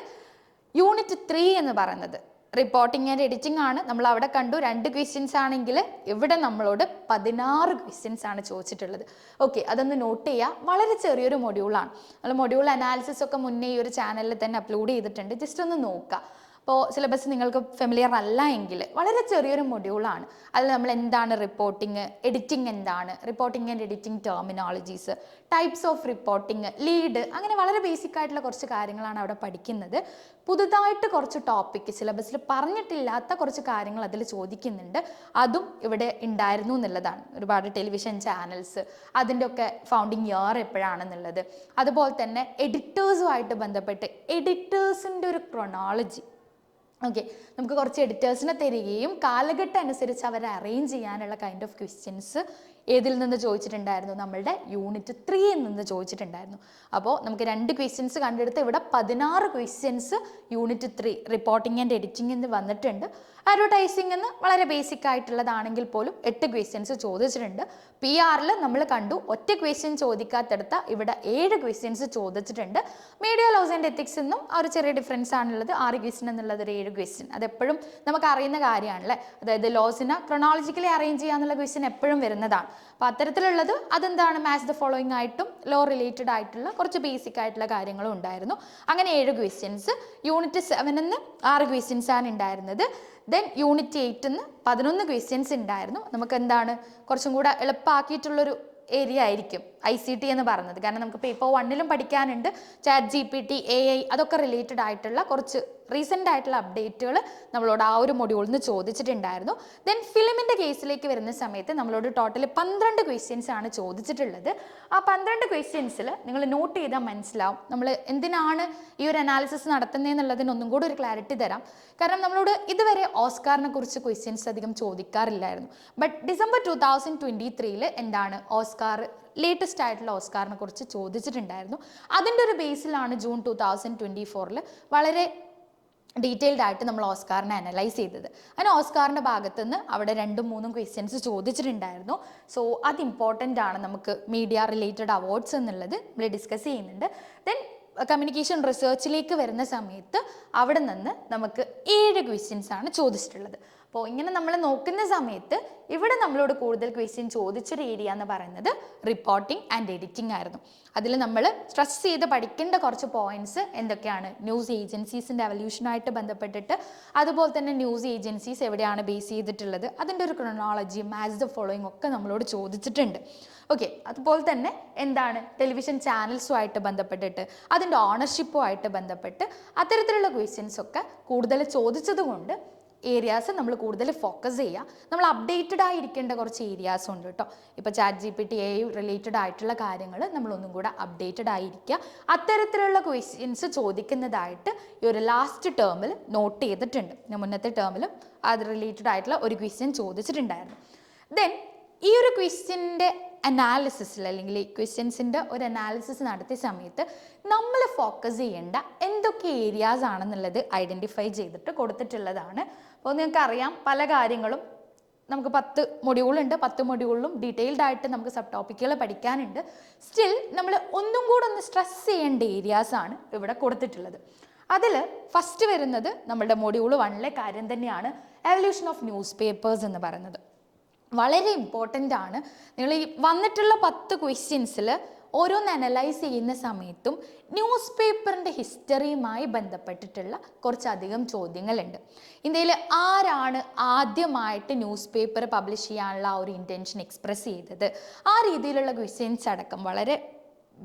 യൂണിറ്റ് ത്രീ എന്ന് പറയുന്നത്. റിപ്പോർട്ടിംഗ് ആൻഡ് എഡിറ്റിംഗ് ആണ്. നമ്മൾ അവിടെ കണ്ടു. രണ്ട് ക്വസ്റ്റ്യൻസ് ആണെങ്കിൽ ഇവിടെ നമ്മളോട് പതിനാറ് ക്വസ്റ്റ്യൻസ് ആണ് ചോദിച്ചിട്ടുള്ളത്. ഓക്കെ അതൊന്ന് നോട്ട് ചെയ്യുക വളരെ ചെറിയൊരു മൊഡ്യൂളാണ് നമ്മൾ മൊഡ്യൂൾ അനാലിസിസ് ഒക്കെ മുന്നേ ഈ ഒരു ചാനലിൽ തന്നെ അപ്ലോഡ് ചെയ്തിട്ടുണ്ട്. ജസ്റ്റ് ഒന്ന് നോക്കുക അപ്പോൾ സിലബസ് നിങ്ങൾക്ക് ഫെമിലിയർ അല്ല എങ്കിൽ വളരെ ചെറിയൊരു മൊഡ്യൂളാണ് അതിൽ നമ്മൾ എന്താണ് റിപ്പോർട്ടിങ് എഡിറ്റിംഗ് എന്താണ്? Reporting and editing terminologies types of reporting lead അങ്ങനെ വളരെ ബേസിക് ആയിട്ടുള്ള കുറച്ച് കാര്യങ്ങളാണ് അവിടെ പഠിക്കുന്നത്. പുതുതായിട്ട് കുറച്ച് ടോപ്പിക് സിലബസിൽ പറഞ്ഞിട്ടില്ലാത്ത കുറച്ച് കാര്യങ്ങൾ അതിൽ ചോദിക്കുന്നുണ്ട്. അതും ഇവിടെ ഉണ്ടായിരുന്നു എന്നുള്ളതാണ്. ഒരുപാട് ടെലിവിഷൻ ചാനൽസ് അതിന്റെ ഒക്കെ ഫൗണ്ടിങ് ഇയർ എപ്പോഴാണെന്നുള്ളത്. അതുപോലെ തന്നെ എഡിറ്റേഴ്സുമായിട്ട് ബന്ധപ്പെട്ട് എഡിറ്റേഴ്സിന്റെ ഒരു ക്രൊണോളജി ഓക്കെ നമുക്ക് കുറച്ച് എഡിറ്റേഴ്സിനെ തരികയും കാലഘട്ടം അനുസരിച്ച് അവരെ അറേഞ്ച് ചെയ്യാനുള്ള കൈൻഡ് ഓഫ് ക്വസ്റ്റ്യൻസ് ഏതിൽ നിന്ന് ചോദിച്ചിട്ടുണ്ടായിരുന്നു? നമ്മളുടെ യൂണിറ്റ് ത്രീയിൽ നിന്ന് ചോദിച്ചിട്ടുണ്ടായിരുന്നു. അപ്പോൾ നമുക്ക് രണ്ട് ക്വസ്റ്റ്യൻസ് കണ്ടെടുത്ത് ഇവിടെ പതിനാറ് questions unit three reporting and editing എന്ന് വന്നിട്ടുണ്ട്. അഡ്വർടൈസിംഗ് എന്ന് വളരെ ബേസിക് ആയിട്ടുള്ളതാണെങ്കിൽ പോലും എട്ട് ക്വസ്റ്റ്യൻസ് ചോദിച്ചിട്ടുണ്ട്. പി ആറിൽ നമ്മൾ കണ്ടു ഒറ്റ ക്വസ്റ്റ്യൻ ചോദിക്കാത്തടുത്ത ഇവിടെ ഏഴ് ക്വസ്റ്റ്യൻസ് ചോദിച്ചിട്ടുണ്ട്. മീഡിയ ലോസ് ആൻഡ് എത്തിക്സ് എന്നും ഒരു ചെറിയ ഡിഫറൻസ് ആണുള്ളത്. ആറ് ക്വസ്റ്റ്യൻ എന്നുള്ളത് ഒരു ഏഴ് ക്വസ്റ്റ്യൻ അതെപ്പോഴും നമുക്ക് അറിയുന്ന കാര്യമാണല്ലേ? അതായത് ലോസിനെ ക്രൊണോളജിക്കലി അറേഞ്ച് ചെയ്യാന്നുള്ള ക്വസ്റ്റ്യൻ എപ്പോഴും വരുന്നതാണ്. അപ്പോൾ അത്തരത്തിലുള്ളത് അതെന്താണ്? മാച്ച് ദ ഫോളോയിങ് ആയിട്ടും ലോ റിലേറ്റഡ് ആയിട്ടുള്ള കുറച്ച് ബേസിക് ആയിട്ടുള്ള കാര്യങ്ങളും ഉണ്ടായിരുന്നു. അങ്ങനെ ഏഴ് ക്വസ്റ്റ്യൻസ് യൂണിറ്റ് സെവനിന്ന് ആറ് ക്വസ്റ്റ്യൻസ് ആണ് ഉണ്ടായിരുന്നത്. ദെൻ യൂണിറ്റ് എയ്റ്റിന്ന് പതിനൊന്ന് ക്വസ്റ്റ്യൻസ് ഉണ്ടായിരുന്നു. നമുക്ക് എന്താണ്? കുറച്ചും കൂടെ എളുപ്പമാക്കിയിട്ടുള്ളൊരു ഏരിയ ആയിരിക്കും ഐ സി ടി എന്ന് പറയുന്നത് കാരണം നമുക്ക് പേപ്പർ വണ്ണിലും പഠിക്കാനുണ്ട്. Chat G P T A I അതൊക്കെ റിലേറ്റഡ് ആയിട്ടുള്ള കുറച്ച് റീസെന്റ് ആയിട്ടുള്ള അപ്ഡേറ്റുകൾ നമ്മളോട് ആ ഒരു മൊഡ്യൂളിൽ നിന്ന് ചോദിച്ചിട്ടുണ്ടായിരുന്നു. ദെൻ ഫിലിമിന്റെ കേസിലേക്ക് വരുന്ന സമയത്ത് നമ്മളോട് ടോട്ടൽ പന്ത്രണ്ട് ക്വസ്റ്റ്യൻസ് ആണ് ചോദിച്ചിട്ടുള്ളത്. ആ പന്ത്രണ്ട് ക്വസ്റ്റ്യൻസിൽ നിങ്ങൾ നോട്ട് ചെയ്താൽ മനസ്സിലാവും. നമ്മൾ എന്തിനാണ് ഈ ഒരു അനാലിസിസ് നടത്തുന്നതെന്നുള്ളതിന് ഒന്നും കൂടി ഒരു ക്ലാരിറ്റി തരാം. കാരണം നമ്മളോട് ഇതുവരെ ഓസ്കാറിനെ കുറിച്ച് ക്വസ്റ്റ്യൻസ് അധികം ചോദിക്കാറില്ലായിരുന്നു. But December two thousand twenty ത്രീയിൽ എന്താണ് ഓസ്കാർ ലേറ്റസ്റ്റ് ആയിട്ടുള്ള ഓസ്കാറിനെ കുറിച്ച് ചോദിച്ചിട്ടുണ്ടായിരുന്നു. അതിന്റെ ഒരു ബേസിലാണ് ജൂൺ ടു തൗസൻഡ് ട്വന്റി ഫോറിൽ വളരെ ഡീറ്റെയിൽഡ് ആയിട്ട് നമ്മൾ ഓസ്കാറിനെ അനലൈസ് ചെയ്തത്. അങ്ങനെ ഓസ്കാറിന്റെ ഭാഗത്തു നിന്ന് അവിടെ രണ്ടും മൂന്നും ക്വസ്റ്റ്യൻസ് ചോദിച്ചിട്ടുണ്ടായിരുന്നു. സോ അത് ഇമ്പോർട്ടന്റ് ആണ് നമുക്ക് മീഡിയ റിലേറ്റഡ് അവാർഡ്സ് എന്നുള്ളത് നമ്മൾ ഡിസ്കസ് ചെയ്യുന്നുണ്ട്. ദെൻ കമ്മ്യൂണിക്കേഷൻ റിസർച്ചിലേക്ക് വരുന്ന സമയത്ത് അവിടെ നിന്ന് നമുക്ക് ഏഴ് ക്വസ്റ്റ്യൻസ് ആണ് ചോദിച്ചിട്ടുള്ളത്. അപ്പോൾ ഇങ്ങനെ നമ്മൾ നോക്കുന്ന സമയത്ത് ഇവിടെ നമ്മളോട് കൂടുതൽ ക്വസ്റ്റ്യൻ ചോദിച്ചൊരു ഏരിയ എന്ന് പറയുന്നത് റിപ്പോർട്ടിംഗ് ആൻഡ് എഡിറ്റിംഗ് ആയിരുന്നു. അതിൽ നമ്മൾ സ്ട്രെസ് ചെയ്ത് പഠിക്കേണ്ട കുറച്ച് പോയിന്റ്സ് എന്തൊക്കെയാണ്? ന്യൂസ് ഏജൻസീസിന്റെ അവല്യൂഷനായിട്ട് ബന്ധപ്പെട്ടിട്ട് അതുപോലെ തന്നെ ന്യൂസ് ഏജൻസീസ് എവിടെയാണ് ബേസ് ചെയ്തിട്ടുള്ളത്? അതിന്റെ ഒരു ക്രൊണോളജി മാച്ച് ദ ഫോളോയിങ് ഒക്കെ നമ്മളോട് ചോദിച്ചിട്ടുണ്ട്. ഓക്കെ അതുപോലെ തന്നെ എന്താണ്? ടെലിവിഷൻ ചാനൽസുമായിട്ട് ബന്ധപ്പെട്ടിട്ട് അതിന്റെ ഓണർഷിപ്പുമായിട്ട് ബന്ധപ്പെട്ട് അത്തരത്തിലുള്ള ക്വസ്റ്റ്യൻസ് ഒക്കെ കൂടുതൽ ചോദിച്ചതുകൊണ്ട് ഏരിയാസ് നമ്മൾ കൂടുതൽ ഫോക്കസ് ചെയ്യുക. നമ്മൾ അപ്ഡേറ്റഡ് ആയിരിക്കേണ്ട കുറച്ച് ഏരിയാസ് ഉണ്ട് കേട്ടോ ഇപ്പോൾ chat G P T A related ആയിട്ടുള്ള കാര്യങ്ങൾ നമ്മളൊന്നും കൂടെ അപ്ഡേറ്റഡ് ആയിരിക്കുക. അത്തരത്തിലുള്ള ക്വസ്റ്റ്യൻസ് ചോദിക്കുന്നതായിട്ട് ഈ ഒരു ലാസ്റ്റ് ടേമിൽ നോട്ട് ചെയ്തിട്ടുണ്ട്. ഞാൻ മുന്നത്തെ ടേമിലും അത് റിലേറ്റഡ് ആയിട്ടുള്ള ഒരു ക്വസ്റ്റ്യൻ ചോദിച്ചിട്ടുണ്ടായിരുന്നു. ദെൻ ഈ ഒരു ക്വസ്റ്റ്യന്റെ അനാലിസിസിൽ അല്ലെങ്കിൽ ഇക്വസ്റ്റ്യൻസിന്റെ ക്വസ്റ്റ്യൻസിന്റെ ഒരു അനാലിസിസ് നടത്തിയ സമയത്ത് നമ്മൾ ഫോക്കസ് ചെയ്യേണ്ട എന്തൊക്കെ ഏരിയാസ് ആണെന്നുള്ളത് ഐഡന്റിഫൈ ചെയ്തിട്ട് കൊടുത്തിട്ടുള്ളതാണ്. അപ്പോൾ നിങ്ങൾക്ക് അറിയാം പല കാര്യങ്ങളും നമുക്ക് പത്ത് മൊഡ്യൂളുണ്ട് പത്ത് മൊഡ്യൂളിലും ഡീറ്റെയിൽഡ് ആയിട്ട് നമുക്ക് സബ് ടോപ്പിക്കുകൾ പഠിക്കാനുണ്ട്. സ്റ്റിൽ നമ്മൾ ഒന്നും കൂടെ ഒന്ന് സ്ട്രെസ് ചെയ്യേണ്ട ഏരിയാസ് ആണ് ഇവിടെ കൊടുത്തിട്ടുള്ളത്. അതിൽ ഫസ്റ്റ് വരുന്നത് നമ്മുടെ മൊഡ്യൂൾ വണ്ണിലെ കാര്യം തന്നെയാണ്. എവല്യൂഷൻ ഓഫ് ന്യൂസ് പേപ്പേഴ്സ് എന്ന് പറയുന്നത്. വളരെ ഇമ്പോർട്ടന്റ് ആണ്. നിങ്ങൾ ഈ വന്നിട്ടുള്ള പത്ത് ക്വസ്റ്റ്യൻസിൽ ഓരോന്ന് അനലൈസ് ചെയ്യുന്ന സമയത്തും ന്യൂസ് പേപ്പറിന്റെ ഹിസ്റ്ററിയുമായി ബന്ധപ്പെട്ടിട്ടുള്ള കുറച്ചധികം ചോദ്യങ്ങളുണ്ട്. ഇന്ത്യയിൽ ആരാണ് ആദ്യമായിട്ട് ന്യൂസ് പേപ്പർ പബ്ലിഷ് ചെയ്യാനുള്ള ആ ഒരു ഇന്റൻഷൻ എക്സ്പ്രസ് ചെയ്തത്? ആ രീതിയിലുള്ള ക്വസ്റ്റ്യൻസ് അടക്കം വളരെ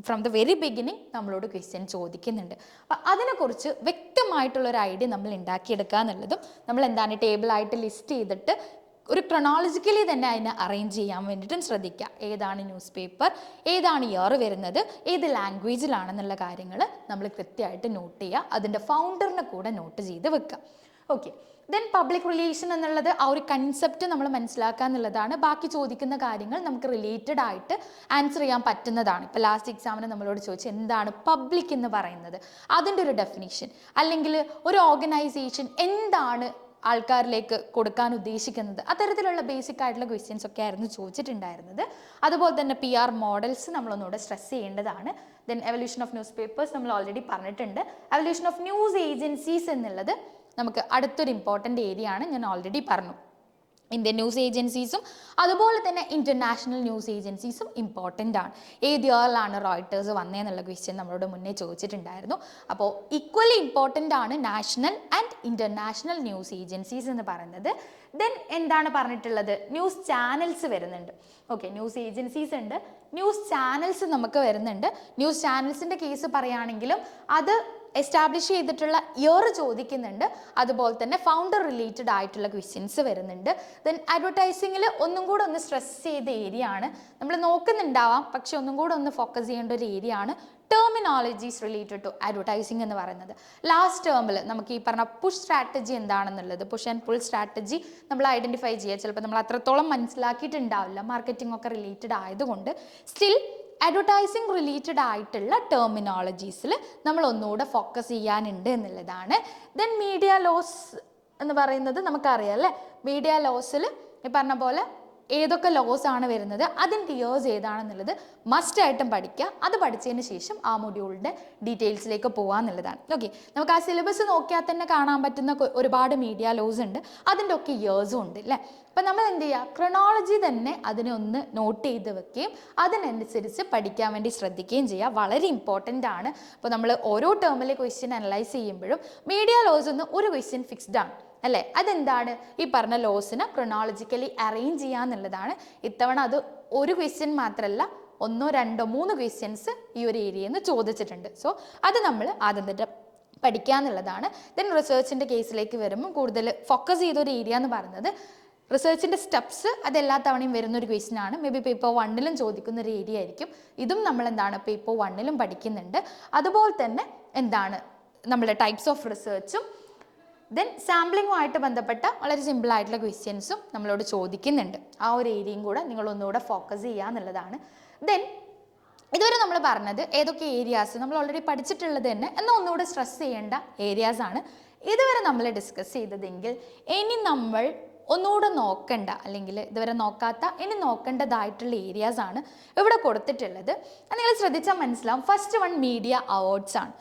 ഫ്രം ദ വെരി ബിഗിനിങ് നമ്മളോട് ക്വസ്റ്റ്യൻ ചോദിക്കുന്നുണ്ട്. അപ്പം അതിനെക്കുറിച്ച് വ്യക്തമായിട്ടുള്ളൊരു ഐഡിയ നമ്മൾ ഉണ്ടാക്കിയെടുക്കുക എന്നുള്ളതും നമ്മൾ എന്താണ് ടേബിളായിട്ട് ലിസ്റ്റ് ചെയ്തിട്ട് ഒരു ക്രൊണോളജിക്കലി തന്നെ അതിനെ അറേഞ്ച് ചെയ്യാൻ വേണ്ടിയിട്ടും ശ്രദ്ധിക്കുക. ഏതാണ് ന്യൂസ് പേപ്പർ ഏതാണ് ഇയർ വരുന്നത് ഏത് ലാംഗ്വേജിലാണെന്നുള്ള കാര്യങ്ങൾ നമ്മൾ കൃത്യമായിട്ട് നോട്ട് ചെയ്യുക. അതിന്റെ ഫൗണ്ടറിനെ കൂടെ നോട്ട് ചെയ്ത് വെക്കുക. ഓക്കെ ദെൻ പബ്ലിക് റിലേഷൻ എന്നുള്ളത് ആ ഒരു കൺസെപ്റ്റ് നമ്മൾ മനസ്സിലാക്കുക എന്നുള്ളതാണ്. ബാക്കി ചോദിക്കുന്ന കാര്യങ്ങൾ നമുക്ക് റിലേറ്റഡ് ആയിട്ട് ആൻസർ ചെയ്യാൻ പറ്റുന്നതാണ്. ഇപ്പോൾ ലാസ്റ്റ് എക്സാമിന് നമ്മളോട് ചോദിച്ചു എന്താണ് പബ്ലിക് എന്ന് പറയുന്നത്? അതിന്റെ ഒരു ഡെഫിനിഷൻ അല്ലെങ്കിൽ ഒരു ഓർഗനൈസേഷൻ എന്താണ് ആൾക്കാരിലേക്ക് കൊടുക്കാൻ ഉദ്ദേശിക്കുന്നത്. അത്തരത്തിലുള്ള ബേസിക് ആയിട്ടുള്ള ക്വസ്റ്റ്യൻസ് ഒക്കെ ആയിരുന്നു ചോദിച്ചിട്ടുണ്ടായിരുന്നത്. അതുപോലെ തന്നെ പി ആർ മോഡൽസ് നമ്മളൊന്നുകൂടെ സ്ട്രെസ് ചെയ്യേണ്ടതാണ്. Then evolution of news papers നമ്മൾ ഓൾറെഡി പറഞ്ഞിട്ടുണ്ട്. എവല്യൂഷൻ ഓഫ് ന്യൂസ് ഏജൻസീസ് എന്നുള്ളത് നമുക്ക് അടുത്തൊരു ഇമ്പോർട്ടന്റ് ഏരിയ ആണ്. ഞാൻ ഓൾറെഡി പറഞ്ഞു. ഇന്ത്യൻ ന്യൂസ് ഏജൻസീസും അതുപോലെ തന്നെ ഇന്റർനാഷണൽ ന്യൂസ് ഏജൻസീസും ഇമ്പോർട്ടന്റ് ആണ്. ഏത് ഇയറിലാണ് റോയിട്ടേഴ്സ് വന്നതെന്നുള്ള ക്വസ്റ്റ്യൻ നമ്മളോട് മുന്നേ ചോദിച്ചിട്ടുണ്ടായിരുന്നു. അപ്പോൾ ഈക്വലി ഇമ്പോർട്ടന്റ് ആണ് national and international news agencies എന്ന് പറയുന്നത്. ദെൻ എന്താണ് പറഞ്ഞിട്ടുള്ളത്? ന്യൂസ് ചാനൽസ് വരുന്നുണ്ട്. ഓക്കെ ന്യൂസ് ഏജൻസീസ് ഉണ്ട്. ന്യൂസ് ചാനൽസ് നമുക്ക് വരുന്നുണ്ട്. ന്യൂസ് ചാനൽസിന്റെ കേസ് പറയുകയാണെങ്കിലും അത് എസ്റ്റാബ്ലിഷ് ചെയ്തിട്ടുള്ള ഇയർ ചോദിക്കുന്നുണ്ട്. അതുപോലെ തന്നെ ഫൗണ്ടർ റിലേറ്റഡ് ആയിട്ടുള്ള ക്വസ്റ്റ്യൻസ് വരുന്നുണ്ട്. ദെൻ അഡ്വർടൈസിങ്ങിൽ ഒന്നും കൂടെ ഒന്ന് സ്ട്രെസ് ചെയ്ത ഏരിയ ആണ്. നമ്മൾ നോക്കുന്നുണ്ടാവാം. പക്ഷെ ഒന്നും കൂടെ ഒന്ന് ഫോക്കസ് ചെയ്യേണ്ട ഒരു ഏരിയ ആണ് ടെർമിനോളജീസ് റിലേറ്റഡ് ടു അഡ്വർടൈസിങ് എന്ന് പറയുന്നത്. ലാസ്റ്റ് ടേമിൽ നമുക്ക് ഈ പറഞ്ഞ പുഷ് സ്ട്രാറ്റജി എന്താണെന്നുള്ളത് പുഷ് ആൻഡ് പുൾ സ്ട്രാറ്റജി നമ്മൾ ഐഡന്റിഫൈ ചെയ്യുക. ചിലപ്പോൾ നമ്മൾ അത്രത്തോളം മനസ്സിലാക്കിയിട്ടുണ്ടാവില്ല. മാർക്കറ്റിംഗ് ഒക്കെ റിലേറ്റഡ് ആയതുകൊണ്ട്. സ്റ്റിൽ അഡ്വർടൈസിങ് റിലേറ്റഡ് ആയിട്ടുള്ള ടെർമിനോളജീസിൽ നമ്മൾ ഒന്നുകൂടെ ഫോക്കസ് ചെയ്യാനുണ്ട് എന്നുള്ളതാണ്. ദെൻ മീഡിയ ലോസ് എന്ന് പറയുന്നത് നമുക്കറിയാം അല്ലേ? മീഡിയ ലോസിൽ ഈ പറഞ്ഞ പോലെ ഏതൊക്കെ ലോസ് ആണ് വരുന്നത് അതിന്റെ ഇയേഴ്സ് ഏതാണെന്നുള്ളത് മസ്റ്റായിട്ടും പഠിക്കുക. അത് പഠിച്ചതിന് ശേഷം ആ മൊഡ്യൂളിന്റെ ഡീറ്റെയിൽസിലേക്ക് പോകാമെന്നുള്ളതാണ് ഓക്കെ നമുക്ക് ആ സിലബസ് നോക്കിയാൽ തന്നെ കാണാൻ പറ്റുന്ന ഒരുപാട് മീഡിയ ലോസ് ഉണ്ട്. അതിന്റെ ഒക്കെ ഇയേഴ്സും ഉണ്ട് അല്ലേ അപ്പം നമ്മൾ എന്ത് ചെയ്യുക? ക്രൊണോളജി തന്നെ അതിനെ ഒന്ന് നോട്ട് ചെയ്ത് വെക്കുകയും അതിനനുസരിച്ച് പഠിക്കാൻ വേണ്ടി ശ്രദ്ധിക്കുകയും ചെയ്യുക. വളരെ ഇമ്പോർട്ടന്റ് ആണ്. അപ്പോൾ നമ്മൾ ഓരോ ടേമിലെ ക്വസ്റ്റ്യൻ അനലൈസ് ചെയ്യുമ്പോഴും മീഡിയ ലോസ് ഒന്ന് ഒരു ക്വസ്റ്റ്യൻ ഫിക്സ്ഡ് ആണ്. അല്ലേ? അതെന്താണ്? ഈ പറഞ്ഞ ലോസിനെ ക്രൊണോളജിക്കലി അറേഞ്ച് ചെയ്യുക എന്നുള്ളതാണ്. ഇത്തവണ അത് ഒരു ക്വസ്റ്റ്യൻ മാത്രമല്ല ഒന്നോ രണ്ടോ മൂന്ന് ക്വസ്റ്റ്യൻസ് ഈ ഒരു ഏരിയയിൽ നിന്ന് ചോദിച്ചിട്ടുണ്ട്. സോ അത് നമ്മൾ ആദ്യം തന്നെ പഠിക്കുക എന്നുള്ളതാണ്. ദെൻ റിസേർച്ചിന്റെ കേസിലേക്ക് വരുമ്പോൾ കൂടുതൽ ഫോക്കസ് ചെയ്ത ഒരു ഏരിയ എന്ന് പറയുന്നത് റിസർച്ചിന്റെ സ്റ്റെപ്സ് അത് എല്ലാ തവണയും വരുന്ന ഒരു ക്വസ്റ്റ്യൻ ആണ്. മേ ബി പേപ്പർ വണ്ണിലും ചോദിക്കുന്ന ഒരു ഏരിയ ആയിരിക്കും. ഇതും നമ്മൾ എന്താണ്? പേപ്പർ വണ്ണിലും പഠിക്കുന്നുണ്ട്. അതുപോലെ തന്നെ എന്താണ്? നമ്മുടെ ടൈപ്സ് ഓഫ് റിസർച്ചും ദെൻ സാമ്പിളിങ്ങുമായിട്ട് ബന്ധപ്പെട്ട വളരെ സിമ്പിൾ ആയിട്ടുള്ള ക്വസ്റ്റ്യൻസും നമ്മളോട് ചോദിക്കുന്നുണ്ട്. ആ ഒരു ഏരിയയും കൂടെ നിങ്ങൾ ഒന്നുകൂടെ ഫോക്കസ് ചെയ്യുക എന്നുള്ളതാണ്. ദെൻ ഇതുവരെ നമ്മൾ പറഞ്ഞത് ഏതൊക്കെ ഏരിയാസ് നമ്മൾ ഓൾറെഡി പഠിച്ചിട്ടുള്ളത് തന്നെ എന്നാൽ ഒന്നുകൂടെ സ്ട്രെസ് ചെയ്യേണ്ട ഏരിയാസ് ആണ്. ഇതുവരെ നമ്മൾ ഡിസ്കസ് ചെയ്തതെങ്കിൽ ഇനി നമ്മൾ ഒന്നുകൂടെ നോക്കണ്ട അല്ലെങ്കിൽ ഇതുവരെ നോക്കാത്ത ഇനി നോക്കേണ്ടതായിട്ടുള്ള ഏരിയാസ് ആണ് ഇവിടെ കൊടുത്തിട്ടുള്ളത്. നിങ്ങൾ ശ്രദ്ധിച്ചാൽ മനസ്സിലാവും. ഫസ്റ്റ് വൺ മീഡിയ അവാർഡ്സ് ആണ്.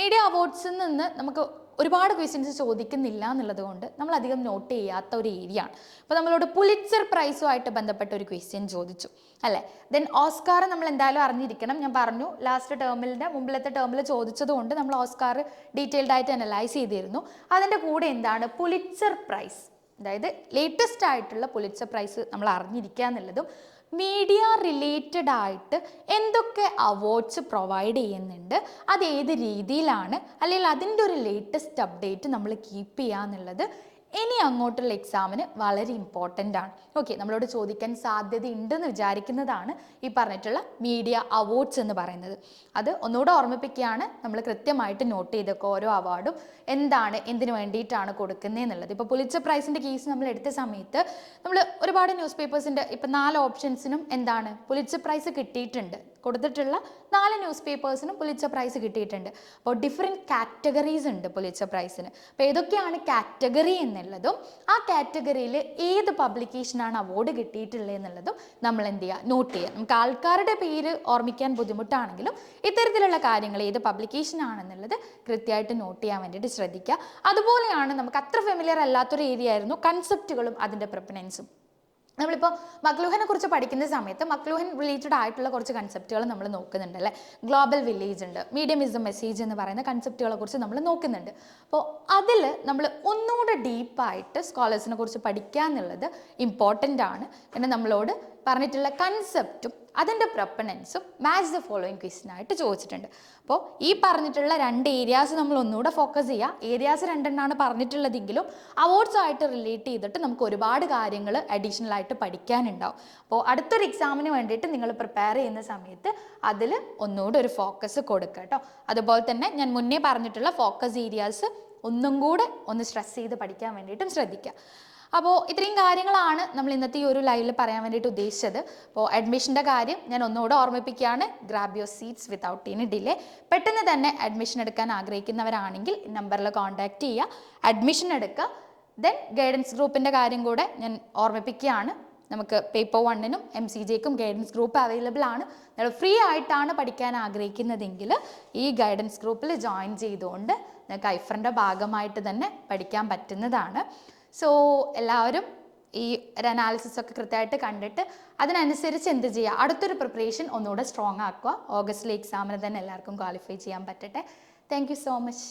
മീഡിയ അവാർഡ്സിൽ നിന്ന് നമുക്ക് ഒരുപാട് ക്വസ്റ്റ്യൻസ് ചോദിക്കുന്നില്ല എന്നുള്ളത് കൊണ്ട് നമ്മൾ അധികം നോട്ട് ചെയ്യാത്ത ഒരു ഏരിയ ആണ്. അപ്പോൾ നമ്മളോട് പുലിറ്റ്സർ പ്രൈസുമായിട്ട് ബന്ധപ്പെട്ട ഒരു ക്വസ്റ്റ്യൻ ചോദിച്ചു. അല്ലേ? ദെൻ ഓസ്കാർ നമ്മൾ എന്തായാലും അറിഞ്ഞിരിക്കണം. ഞാൻ പറഞ്ഞു ലാസ്റ്റ് ടേമിലിന്റെ മുമ്പിലത്തെ ടേമിൽ ചോദിച്ചതുകൊണ്ട് നമ്മൾ ഓസ്കാർ ഡീറ്റെയിൽഡ് ആയിട്ട് അനലൈസ് ചെയ്തിരുന്നു. അതിന്റെ കൂടെ എന്താണ്? പുലിറ്റ്സർ പ്രൈസ് അതായത് ലേറ്റസ്റ്റ് ആയിട്ടുള്ള പുലിറ്റ്സർ പ്രൈസ് നമ്മൾ അറിഞ്ഞിരിക്കുക എന്നുള്ളതും മീഡിയ റിലേറ്റഡ് ആയിട്ട് എന്തൊക്കെ അവാർഡ്സ് പ്രൊവൈഡ് ചെയ്യുന്നുണ്ട് അത് ഏത് രീതിയിലാണ് അല്ലെങ്കിൽ അതിന്റെ ഒരു ലേറ്റസ്റ്റ് അപ്ഡേറ്റ് നമ്മൾ കീപ്പ് ചെയ്യുക എന്നുള്ളത് ഇനി അങ്ങോട്ടുള്ള എക്സാമിന് വളരെ ഇമ്പോർട്ടന്റ് ആണ്. ഓക്കെ നമ്മളോട് ചോദിക്കാൻ സാധ്യതയുണ്ടെന്ന് വിചാരിക്കുന്നതാണ് ഈ പറഞ്ഞിട്ടുള്ള മീഡിയ അവാർഡ്സ് എന്ന് പറയുന്നത്. അത് ഒന്നുകൂടെ ഓർമ്മിപ്പിക്കുകയാണ്. നമ്മൾ കൃത്യമായിട്ട് നോട്ട് ചെയ്തൊക്കെ ഓരോ അവാർഡും എന്താണ് എന്തിനു വേണ്ടിയിട്ടാണ് കൊടുക്കുന്നത് എന്നുള്ളത്. ഇപ്പോൾ പുലിച്ച പ്രൈസിന്റെ കേസ് നമ്മൾ എടുത്ത സമയത്ത് നമ്മൾ ഒരുപാട് ന്യൂസ് പേപ്പേഴ്സിന്റെ ഇപ്പം നാല് ഓപ്ഷൻസിനും എന്താണ് പുലിച്ച പ്രൈസ് കിട്ടിയിട്ടുണ്ട്. കൊടുത്തിട്ടുള്ള നാല് ന്യൂസ് പേപ്പേഴ്സിനും പുലിച്ച പ്രൈസ് കിട്ടിയിട്ടുണ്ട്. അപ്പോൾ ഡിഫറെന്റ് കാറ്റഗറീസ് ഉണ്ട് പുലിച്ച പ്രൈസിന് അപ്പോൾ ഏതൊക്കെയാണ് കാറ്റഗറി എന്നുള്ളതും ആ കാറ്റഗറിയിൽ ഏത് പബ്ലിക്കേഷനാണ് അവാർഡ് കിട്ടിയിട്ടുള്ളത് എന്നുള്ളതും നമ്മൾ എന്ത് ചെയ്യുക നോട്ട് ചെയ്യുക. നമുക്ക് ആൾക്കാരുടെ പേര് ഓർമ്മിക്കാൻ ബുദ്ധിമുട്ടാണെങ്കിലും ഇത്തരത്തിലുള്ള കാര്യങ്ങൾ ഏത് പബ്ലിക്കേഷൻ ആണെന്നുള്ളത് കൃത്യമായിട്ട് നോട്ട് ചെയ്യാൻ വേണ്ടിയിട്ട് ശ്രദ്ധിക്കുക. അതുപോലെയാണ് നമുക്ക് അത്ര ഫെമിലിയർ അല്ലാത്തൊരു ഏരിയ ആയിരുന്നു കൺസെപ്റ്റുകളും അതിന്റെ പ്രിപ്പനൻസും നമ്മളിപ്പോൾ മക്ലൂഹനെ കുറിച്ച് പഠിക്കുന്ന സമയത്ത് മക്ലൂഹൻ റിലേറ്റഡ് ആയിട്ടുള്ള കുറച്ച് കൺസെപ്റ്റുകൾ നമ്മൾ നോക്കുന്നുണ്ട് അല്ലേ? ഗ്ലോബൽ വില്ലേജ് ഉണ്ട് മീഡിയം ഇസ് എ മെസ്സേജ് എന്ന് പറയുന്ന കൺസെപ്റ്റുകളെ കുറിച്ച് നമ്മൾ നോക്കുന്നുണ്ട്. അപ്പോൾ അതിൽ നമ്മൾ ഒന്നുകൂടെ ഡീപ്പായിട്ട് സ്കോളേഴ്സിനെ കുറിച്ച് പഠിക്കുക എന്നുള്ളത് ഇമ്പോർട്ടന്റ് ആണ്. പിന്നെ നമ്മളോട് പറഞ്ഞിട്ടുള്ള കൺസെപ്റ്റും അതിന്റെ പ്രപ്പണൻസും മാച്ച് ദ ഫോളോയിങ് ക്വസ്റ്റിനായിട്ട് ചോദിച്ചിട്ടുണ്ട്. അപ്പോൾ ഈ പറഞ്ഞിട്ടുള്ള രണ്ട് ഏരിയാസ് നമ്മൾ ഒന്നുകൂടെ ഫോക്കസ് ചെയ്യുക ഏരിയാസ് രണ്ടെണ്ണമാണ് പറഞ്ഞിട്ടുള്ളതെങ്കിലും അവാർഡ്സ് ആയിട്ട് റിലേറ്റ് ചെയ്തിട്ട് നമുക്ക് ഒരുപാട് കാര്യങ്ങൾ അഡീഷണൽ ആയിട്ട് പഠിക്കാനുണ്ടാവും. അപ്പോൾ അടുത്തൊരു എക്സാമിന് വേണ്ടിയിട്ട് നിങ്ങൾ പ്രിപ്പയർ ചെയ്യുന്ന സമയത്ത് അതിൽ ഒന്നുകൂടെ ഒരു ഫോക്കസ് കൊടുക്കുക കേട്ടോ. അതുപോലെ തന്നെ ഞാൻ മുന്നേ പറഞ്ഞിട്ടുള്ള ഫോക്കസ് ഏരിയാസ് ഒന്നും കൂടെ ഒന്ന് സ്ട്രെസ് ചെയ്ത് പഠിക്കാൻ വേണ്ടിയിട്ടും ശ്രദ്ധിക്കുക. അപ്പോൾ ഇത്രയും കാര്യങ്ങളാണ് നമ്മൾ ഇന്നത്തെ ഈ ഒരു ലൈവിൽ പറയാൻ വേണ്ടിയിട്ട് ഉദ്ദേശിച്ചത്. അപ്പോൾ അഡ്മിഷന്റെ കാര്യം ഞാൻ ഒന്നുകൂടെ ഓർമ്മിപ്പിക്കുകയാണ്. ഗ്രാബ് യുവർ സീറ്റ്സ് വിതൗട്ട് ഇനി ഡിലേ പെട്ടെന്ന് തന്നെ അഡ്മിഷൻ എടുക്കാൻ ആഗ്രഹിക്കുന്നവരാണെങ്കിൽ നമ്പറിൽ കോൺടാക്റ്റ് ചെയ്യുക. അഡ്മിഷൻ എടുക്കുക. ദെൻ ഗൈഡൻസ് ഗ്രൂപ്പിന്റെ കാര്യം കൂടെ ഞാൻ ഓർമ്മിപ്പിക്കുകയാണ്. നമുക്ക് പേപ്പർ വണ്ണിനും എം സി ജെക്കും ഗൈഡൻസ് ഗ്രൂപ്പ് അവൈലബിൾ ആണ്. നിങ്ങൾ ഫ്രീ ആയിട്ടാണ് പഠിക്കാൻ ആഗ്രഹിക്കുന്നതെങ്കിൽ ഈ ഗൈഡൻസ് ഗ്രൂപ്പിൽ ജോയിൻ ചെയ്തുകൊണ്ട് നിങ്ങൾക്ക് ഐഫറിന്റെ ഭാഗമായിട്ട് തന്നെ പഠിക്കാൻ പറ്റുന്നതാണ്. സോ എല്ലാവരും ഈ ഒരു അനാലിസിസ് ഒക്കെ കൃത്യമായിട്ട് കണ്ടിട്ട് അതിനനുസരിച്ച് എന്ത് ചെയ്യുക? അടുത്തൊരു പ്രിപ്പറേഷൻ ഒന്നുകൂടെ സ്ട്രോങ് ആക്കുക. ഓഗസ്റ്റിലെ എക്സാമിന് തന്നെ എല്ലാവർക്കും ക്വാളിഫൈ ചെയ്യാൻ പറ്റട്ടെ. Thank so much